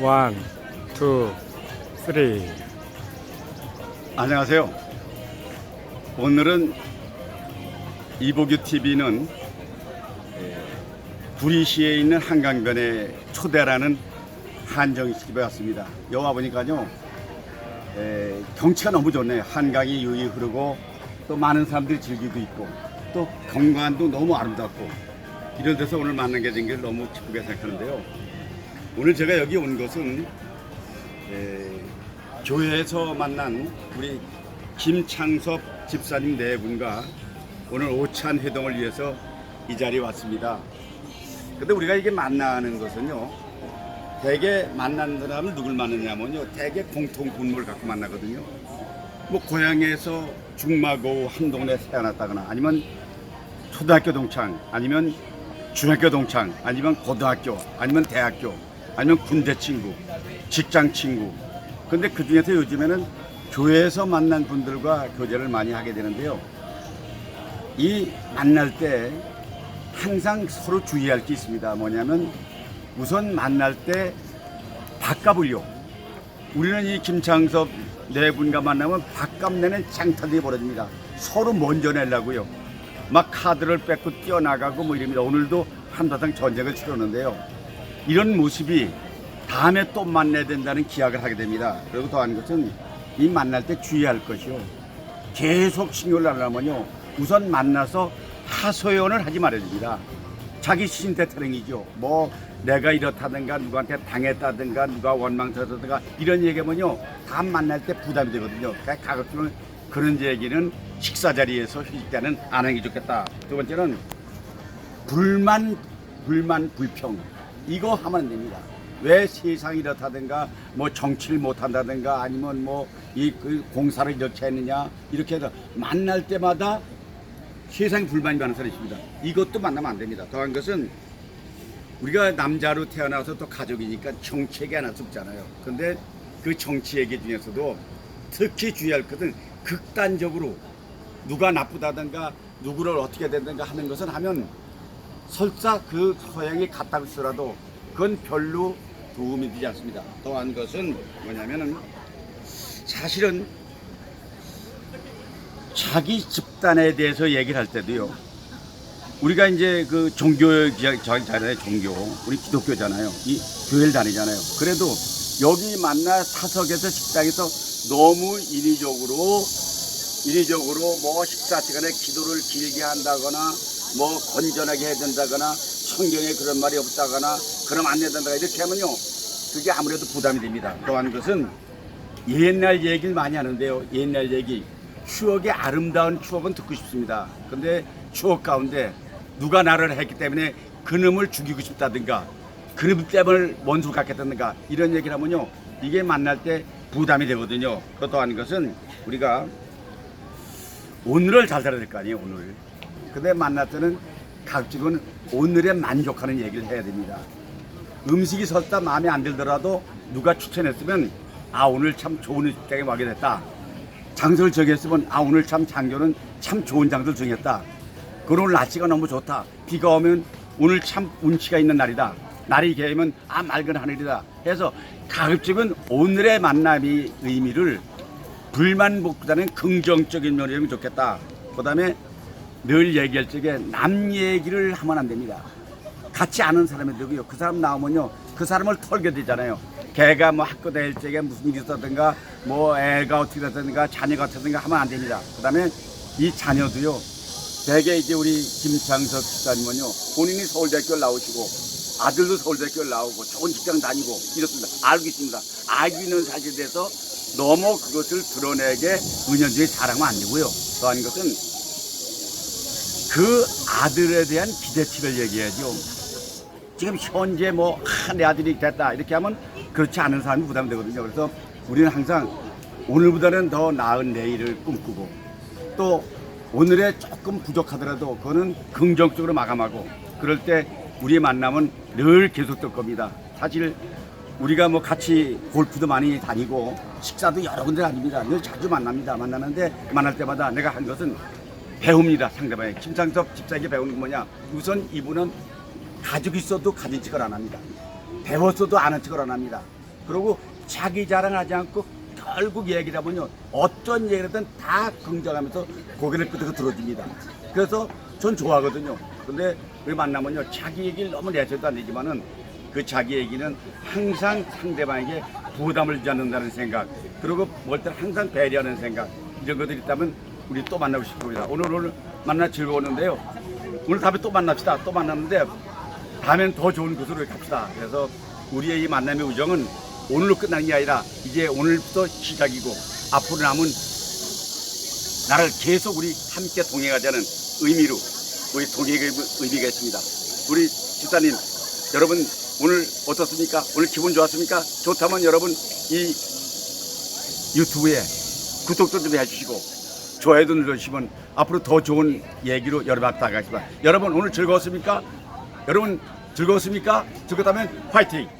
원, 투, 쓰리. 안녕하세요. 오늘은 이보규 TV는 구리시에 있는 한강변에 초대라는 한정식 집에 왔습니다. 여기 와보니까요, 에, 경치가 너무 좋네요. 한강이 유유 흐르고 또 많은 사람들이 즐기고 있고 또 경관도 너무 아름답고 이런 데서 오늘 만나게 된 게 너무 기쁘게 생각하는데요. 오늘 제가 여기 온 것은 에, 교회에서 만난 우리 김창섭 집사님 네 분과 오늘 오찬 회동을 위해서 이 자리에 왔습니다. 근데 우리가 이게 만나는 것은요, 대개 만난 사람을 누굴 만나냐면요, 대개 공통 분모를 갖고 만나거든요. 뭐 고향에서 중마고 한 동네 태어났다거나 아니면 초등학교 동창 아니면 중학교 동창 아니면 고등학교 아니면 대학교 아니면 군대 친구 직장 친구 근데 그 중에서 요즘에는 교회에서 만난 분들과 교제를 많이 하게 되는데요 이 만날 때 항상 서로 주의할 게 있습니다 뭐냐면 우선 만날 때 바꿔보려 우리는 이 김창섭 네 분과 만나면 밥값 내는 장타들이 벌어집니다. 서로 먼저 내려고요. 막 카드를 뺏고 뛰어나가고 뭐 이럽니다. 오늘도 한바탕 전쟁을 치르는데요. 이런 모습이 다음에 또 만나야 된다는 기약을 하게 됩니다. 그리고 더한 것은 이 만날 때 주의할 것이요. 계속 신경을 하려면요. 우선 만나서 하소연을 하지 말아야 됩니다. 자기 신태 타령이죠. 뭐 내가 이렇다든가 누구한테 당했다든가 누가 원망스럽다든가 이런 얘기하면요. 다 만날 때 부담이 되거든요. 그러니까 가급적이면 그런 얘기는 식사 자리에서 휴식 때는 안게 좋겠다. 두 번째는 불만 불만 불평 이거 하면 안 됩니다. 왜 세상이 이렇다든가 뭐 정치를 못한다든가 아니면 뭐이 공사를 이렇게 했느냐 이렇게 해서 만날 때마다 세상 불만이 많은 사람이 있습니다. 이것도 만나면 안 됩니다. 더한 것은 우리가 남자로 태어나서 또 가족이니까 얘기 하나 없잖아요. 근데 그 정치 얘기 중에서도 특히 주의할 것은 극단적으로 누가 나쁘다든가 누구를 어떻게 된다든가 하는 것은 하면 설사 그 소양이 같다고 하더라도 그건 별로 도움이 되지 않습니다. 더한 것은 뭐냐면은 사실은 자기 집단에 대해서 얘기를 할 때도요. 우리가 이제 그 종교잖아요, 종교. 우리 기독교잖아요. 이 교회를 다니잖아요. 그래도 여기 만나 사석에서 식당에서 너무 인위적으로 인위적으로 뭐 식사 시간에 기도를 길게 한다거나 뭐 건전하게 해야 된다거나 성경에 그런 말이 없다거나 그럼 안 된다거나 이렇게 하면요. 그게 아무래도 부담이 됩니다. 또한 것은 옛날 얘기를 많이 하는데요. 옛날 얘기. 추억의 아름다운 추억은 듣고 싶습니다. 근데 추억 가운데 누가 나를 했기 때문에 그놈을 죽이고 싶다든가 그놈 때문에 원수 갖겠다든가 이런 얘기를 하면요. 이게 만날 때 부담이 되거든요. 그것도 것은 우리가 오늘을 잘 살아야 될 거 아니에요, 오늘. 근데 만날 때는 각직은 오늘에 만족하는 얘기를 해야 됩니다. 음식이 설사 마음에 안 들더라도 누가 추천했으면 아 오늘 참 좋은 식당에 와게 됐다. 장소를 정했으면 아 오늘 참 장교는 참 좋은 장소를 정했다. 그런 날씨가 너무 좋다. 비가 오면 오늘 참 운치가 있는 날이다. 날이 개면 아 맑은 하늘이다. 해서 가급적은 오늘의 만남이 의미를 불만보다는 긍정적인 면이면 좋겠다. 그다음에 늘 얘기할 적에 남 얘기를 하면 안 됩니다. 같이 아는 사람이 되고요. 그 사람 나오면요. 그 사람을 털게 되잖아요. 걔가 뭐 학교 다닐 적에 무슨 일이 있었든가 뭐 애가 어떻게 됐든가 자녀가 어떻든가 하면 안 됩니다. 그 다음에 이 자녀도요. 대개 이제 우리 김창석 집사님은요. 본인이 서울대학교를 나오시고 아들도 서울대학교를 나오고 좋은 직장 다니고 이렇습니다. 알고 있습니다. 알고 있는 사실에 대해서 너무 그것을 드러내게 은연중에 자랑하면 안 되고요. 또한 것은 그 아들에 대한 기대치를 얘기해야죠. 지금 현재 뭐, 아, 내 아들이 됐다. 이렇게 하면 그렇지 않은 사람이 부담되거든요. 그래서 우리는 항상 오늘보다는 더 나은 내일을 꿈꾸고 또 오늘에 조금 부족하더라도 그거는 긍정적으로 마감하고 그럴 때 우리의 만남은 늘 계속될 겁니다. 사실 우리가 뭐 같이 골프도 많이 다니고 식사도 여러 군데 다닙니다. 늘 자주 만납니다. 만나는데 만날 때마다 내가 한 것은 배웁니다. 상대방의 김창섭 집사에게 배우는 게 뭐냐? 우선 이분은 가지고 있어도 가진 척을 안 합니다. 배웠어도 아는 척을 안 합니다. 그리고 자기 자랑하지 않고 결국 얘기를 하면요 어떤 얘기든 다 긍정하면서 고개를 끄덕여 들어줍니다. 그래서 전 좋아하거든요. 근데 우리 만나면요 자기 얘기를 너무 내서도 안 되지만은 그 자기 얘기는 항상 상대방에게 부담을 주지 않는다는 생각 그리고 뭘 때는 항상 배려하는 생각 이런 것들이 있다면 우리 또 만나고 싶습니다. 오늘 오늘 만나 즐거웠는데요. 오늘 다음에 또 만납시다. 또 만났는데 다음엔 더 좋은 곳으로 갑시다. 그래서 우리의 이 만남의 우정은 오늘로 끝나는 게 아니라 이제 오늘부터 시작이고 앞으로 남은 나를 계속 우리 함께 동행하자는 의미로 우리 동행의 의미가 있습니다. 우리 집사님 여러분 오늘 어떻습니까? 오늘 기분 좋았습니까? 좋다면 여러분 이 유튜브에 구독도 좀 해주시고 좋아요도 눌러주시면 앞으로 더 좋은 얘기로 여러분 앞에 나가겠습니다. 여러분 오늘 즐거웠습니까? 여러분 즐거웠습니까? 즐거웠다면 화이팅!